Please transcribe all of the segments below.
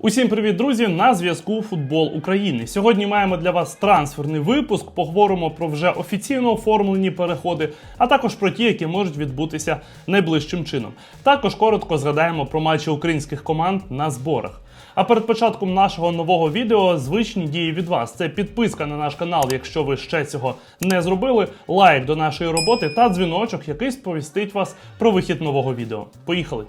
Усім привіт, друзі! На зв'язку Футбол України. Сьогодні маємо для вас трансферний випуск. Поговоримо про вже офіційно оформлені переходи, а також про ті, які можуть відбутися найближчим чином. Також коротко згадаємо про матчі українських команд на зборах. А перед початком нашого нового відео звичні дії від вас. Це підписка на наш канал, якщо ви ще цього не зробили, лайк до нашої роботи та дзвіночок, який сповістить вас про вихід нового відео. Поїхали!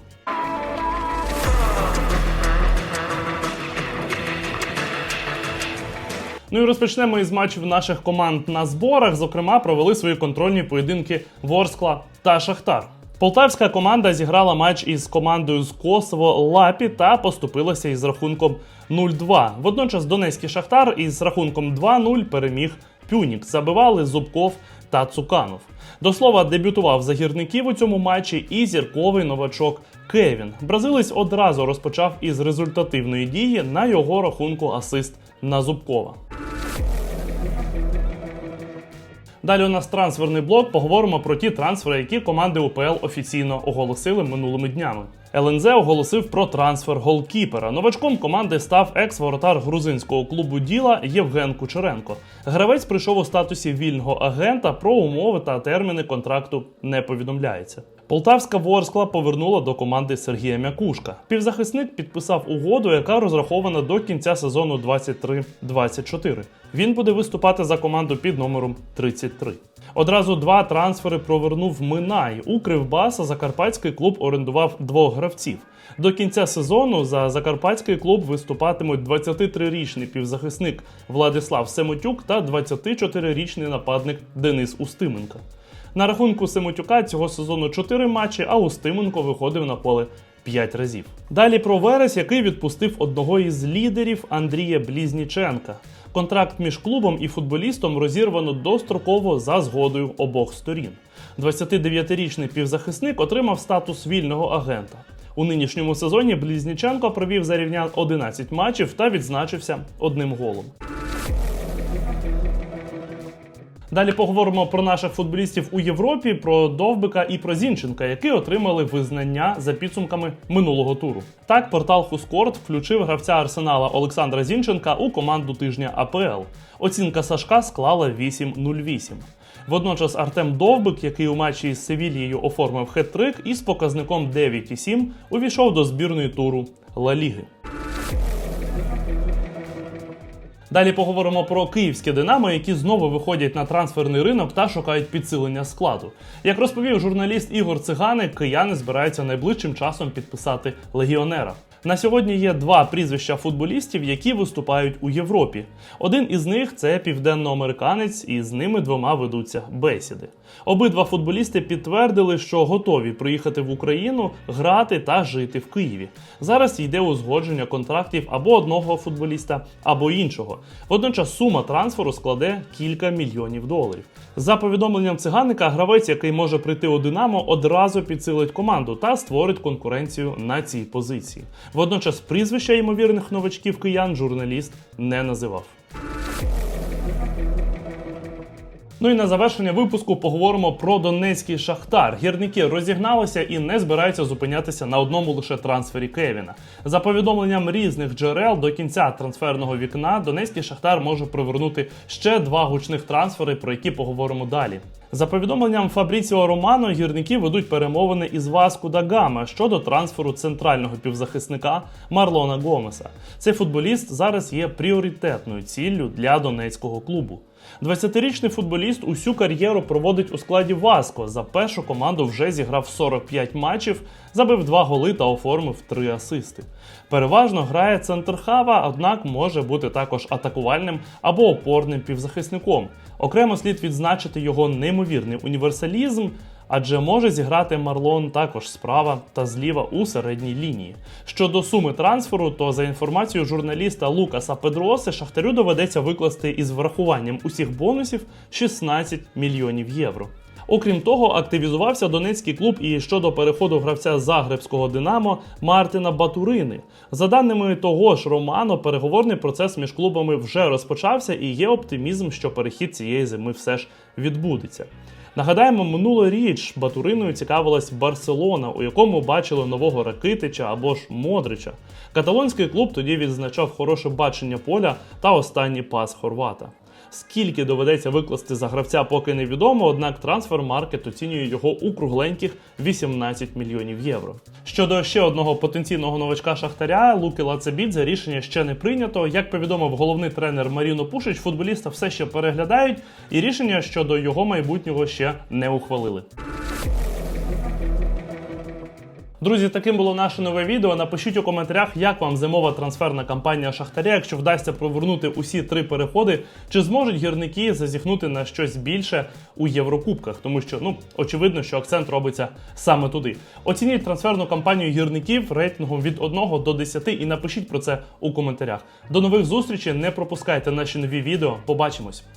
Ну і розпочнемо із матчів наших команд на зборах. Зокрема, провели свої контрольні поєдинки Ворскла та Шахтар. Полтавська команда зіграла матч із командою з Косово Лапі та поступилася із рахунком 0-2. Водночас Донецький Шахтар із рахунком 2-0 переміг Пюнік. Забивали Зубков та Цуканов. До слова, дебютував за гірників у цьому матчі і зірковий новачок Кевін. Бразилець одразу розпочав із результативної дії на його рахунку асист на Зубкова. Далі у нас трансферний блок. Поговоримо про ті трансфери, які команди УПЛ офіційно оголосили минулими днями. ЛНЗ оголосив про трансфер голкіпера. Новачком команди став екс-воротар грузинського клубу Діла Євген Кучеренко. Гравець прийшов у статусі вільного агента. Про умови та терміни контракту не повідомляється. Полтавська Ворскла повернула до команди Сергія Мякушка. Півзахисник підписав угоду, яка розрахована до кінця сезону 23-24. Він буде виступати за команду під номером 33. Одразу два трансфери провернув Минай. У Кривбаса закарпатський клуб орендував двох гравців. До кінця сезону за закарпатський клуб виступатимуть 23-річний півзахисник Владислав Семотюк та 24-річний нападник Денис Устименко. На рахунку Семотюка цього сезону 4 матчі, а Устименко виходив на поле 5 разів. Далі про Верес, який відпустив одного із лідерів Андрія Блізніченка. Контракт між клубом і футболістом розірвано достроково за згодою обох сторін. 29-річний півзахисник отримав статус вільного агента. У нинішньому сезоні Блізніченко провів за рівня 11 матчів та відзначився одним голом. Далі поговоримо про наших футболістів у Європі, про Довбика і про Зінченка, які отримали визнання за підсумками минулого туру. Так, портал Хускорт включив гравця Арсенала Олександра Зінченка у команду тижня АПЛ. Оцінка Сашка склала 8.08. Водночас Артем Довбик, який у матчі із Севільєю оформив хет-трик, із показником 9,7 увійшов до збірної туру Ла Ліги. Далі поговоримо про київське Динамо, які знову виходять на трансферний ринок та шукають підсилення складу. Як розповів журналіст Ігор Циганик, кияни збираються найближчим часом підписати легіонера. На сьогодні є два прізвища футболістів, які виступають у Європі. Один із них це південноамериканець, і з ними двома ведуться бесіди. Обидва футболісти підтвердили, що готові приїхати в Україну, грати та жити в Києві. Зараз йде узгодження контрактів або одного футболіста, або іншого. Водночас сума трансферу складе кілька мільйонів доларів. За повідомленням циганика, гравець, який може прийти у Динамо, одразу підсилить команду та створить конкуренцію на цій позиції. Водночас прізвища ймовірних новачків киян журналіст не називав. Ну і на завершення випуску поговоримо про донецький шахтар. Гірники розігналися і не збираються зупинятися на одному лише трансфері Кевіна. За повідомленням різних джерел, до кінця трансферного вікна донецький шахтар може привернути ще два гучних трансфери, про які поговоримо далі. За повідомленням Фабріціо Романо, гірники ведуть перемовини із Васку да Гама щодо трансферу центрального півзахисника Марлона Гомеса. Цей футболіст зараз є пріоритетною ціллю для донецького клубу. 20-річний футболіст усю кар'єру проводить у складі Васко. За першу команду вже зіграв 45 матчів, забив 2 голи та оформив 3 асисти. Переважно грає центр хава, однак може бути також атакувальним або опорним півзахисником. Окремо слід відзначити його неймовірний універсалізм. Адже може зіграти Марлон також справа та зліва у середній лінії. Щодо суми трансферу, то за інформацією журналіста Лукаса Педроси, Шахтарю доведеться викласти із врахуванням усіх бонусів 16 мільйонів євро. Окрім того, активізувався донецький клуб і щодо переходу гравця загребського Динамо Мартина Батурини. За даними того ж Романо, переговорний процес між клубами вже розпочався, і є оптимізм, що перехід цієї зими все ж відбудеться. Нагадаємо, минулоріч Батуриною цікавилась Барселона, у якому бачили нового Ракитича або ж Модрича. Каталонський клуб тоді відзначав хороше бачення поля та останній пас Хорвата. Скільки доведеться викласти за гравця, поки невідомо, однак трансфер-маркет оцінює його у кругленьких 18 мільйонів євро. Щодо ще одного потенційного новачка Шахтаря, Луки Лацебідзе рішення ще не прийнято. Як повідомив головний тренер Маріно Пушич, футболіста все ще переглядають, і рішення щодо його майбутнього ще не ухвалили. Друзі, таким було наше нове відео. Напишіть у коментарях, як вам зимова трансферна кампанія Шахтаря, якщо вдасться провернути усі три переходи, чи зможуть гірники зазіхнути на щось більше у Єврокубках, тому що ну очевидно, що акцент робиться саме туди. Оцініть трансферну кампанію гірників рейтингом від 1 до 10 і напишіть про це у коментарях. До нових зустрічей, не пропускайте наші нові відео. Побачимось.